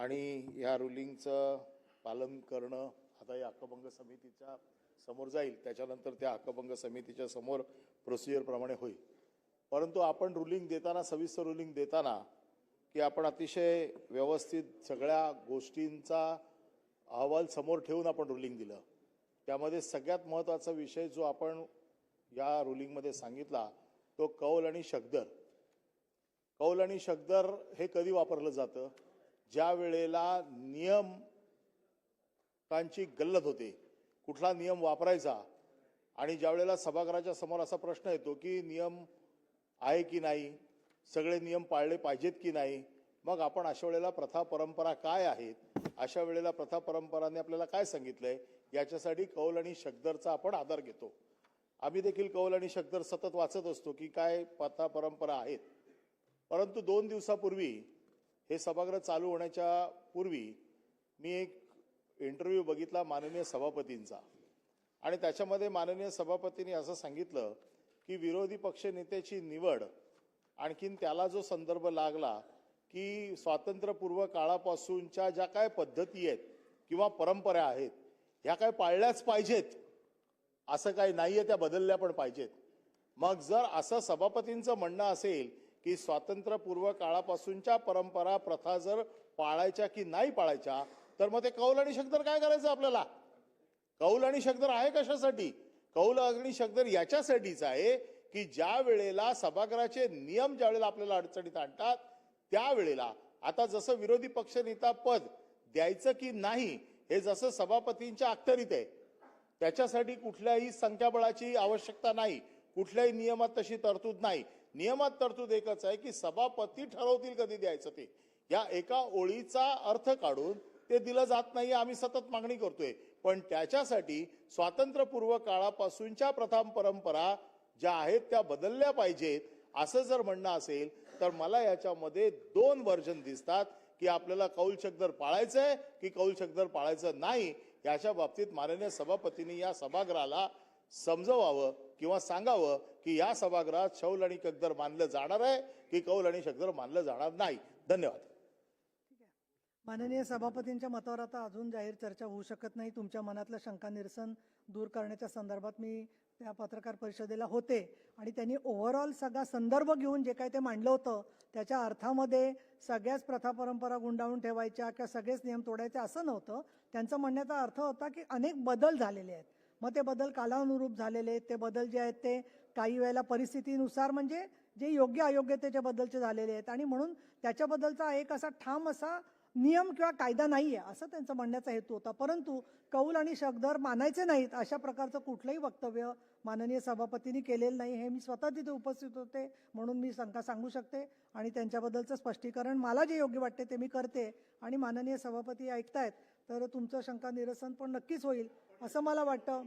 आणि या रुलिंगचं पालन करणं आता या हक्कभंग समितीच्या समोर जाईल. त्याच्यानंतर त्या हक्कभंग समितीच्या समोर प्रोसिजरप्रमाणे होईल. परंतु आपण रुलिंग देताना सविस्तर रुलिंग देताना की आपण अतिशय व्यवस्थित सगळ्या गोष्टींचा अहवाल समोर ठेवून आपण रुलिंग दिलं. त्यामध्ये सगळ्यात महत्त्वाचा विषय जो आपण या रुलिंगमध्ये सांगितला तो कौल आणि शकदर कौल आणि शकदर हे कधी वापरलं जातं? ज्या वेळेला नियमकांची गल्लत होते कुठला नियम वापरायचा आणि ज्या वेळेला सभागृहाच्या समोर असा प्रश्न येतो की नियम आहे की नाही सगळे नियम पाळले पाहिजेत की नाही मग आपण अशा वेळेला प्रथा परंपरा काय आहेत अशा वेळेला प्रथा परंपराने आपल्याला काय सांगितलंय याच्यासाठी कौल आणि शकदरचा आपण आधार घेतो. आम्ही देखील कौल आणि शकदर सतत वाचत असतो की काय प्रथा परंपरा आहेत. परंतु दोन दिवसापूर्वी हे सभागृह चालू होण्याच्या पूर्वी मी एक इंटरव्ह्यू बघितला माननीय सभापतींचा. आणि त्याच्यामध्ये माननीय सभापतींनी असं सांगितलं की विरोधी पक्ष नेत्याची निवड आणखीन त्याला जो संदर्भ लागला की स्वातंत्र्यपूर्व काळापासूनच्या ज्या काय पद्धती आहेत किंवा परंपरा आहेत ह्या काय पाळल्याच पाहिजेत असं काही नाही आहे त्या बदलल्या पण पाहिजेत. मग जर असं सभापतींचं म्हणणं असेल की स्वातंत्र्यपूर्व काळापासूनच्या परंपरा प्रथा जर पाळायच्या की नाही पाळायच्या तर मग ते कौल आणि शब्दर काय करायचं आपल्याला? कौल आणि शब्दर आहे कशासाठी? कौल आणि शब्दर याच्यासाठीच आहे की ज्या वेळेला सभागृहाचे नियम ज्या वेळेला आपल्याला अडचणीत आणतात त्यावेळेला आता जसं विरोधी पक्षनेता पद द्यायचं की नाही हे जसं सभापतींच्या अखत्यारीत आहे त्याच्यासाठी कुठल्याही संख्याबळाची आवश्यकता नाही. कुठल्याही नियमात तशी तरतूद नाही. नियमात तरतूद एकच आहे की सभापती ठरवतील कधी द्यायचं ते. या एका ओळीचा अर्थ काढून ते दिलं जात नाही आम्ही सतत मागणी करतोय. पण त्याच्यासाठी स्वातंत्र्यपूर्व काळापासूनच्या प्रथम परंपरा ज्या आहेत त्या बदलल्या पाहिजेत. असं जर म्हणणं असेल तर मला याच्यामध्ये दोन वर्जन दिसतात की आपल्याला कौल शब्दर पाळायचंय की कौल शब्दर पाळायचं नाही. याच्या बाबतीत माननीय सभापतींनी या सभागृहाला समजवावं किंवा सांगावं की या सभागृहात शौल आणि कगदर मानलं जाणार आहे की कौल आणि शकदर मानलं जाणार नाही. धन्यवाद. माननीय सभापतींच्या मतावर आता अजून जाहीर चर्चा होऊ शकत नाही. तुमच्या मनातलं शंका निरसन दूर करण्याच्या संदर्भात मी त्या पत्रकार परिषदेला होते आणि त्यांनी ओव्हरऑल सगळा संदर्भ घेऊन जे काही ते मांडलं होतं त्याच्या अर्थामध्ये सगळ्याच प्रथा परंपरा गुंडाळून ठेवायच्या किंवा सगळेच नियम तोडायचे असं नव्हतं. त्यांचं म्हणण्याचा अर्थ होता की अनेक बदल झालेले आहेत. मग ते बदल कालानुरूप झालेले आहेत. ते बदल जे आहेत ते काही वेळेला परिस्थितीनुसार म्हणजे जे योग्य अयोग्यतेच्या बदलचे झालेले आहेत. आणि म्हणून त्याच्याबद्दलचा एक असा ठाम असा नियम किंवा कायदा नाही आहे असं त्यांचा म्हणण्याचा हेतू होता. परंतु कौल आणि शकदर मानायचे नाहीत अशा प्रकारचं कुठलंही वक्तव्य माननीय सभापतींनी केलेलं नाही. हे मी स्वतः तिथे उपस्थित होते म्हणून मी शंका सांगू शकते आणि त्यांच्याबद्दलचं स्पष्टीकरण मला जे योग्य वाटते ते मी करते आणि माननीय सभापती ऐकतायत. तर तुमचं शंका निरसन पण नक्कीच होईल असं मला वाटतं.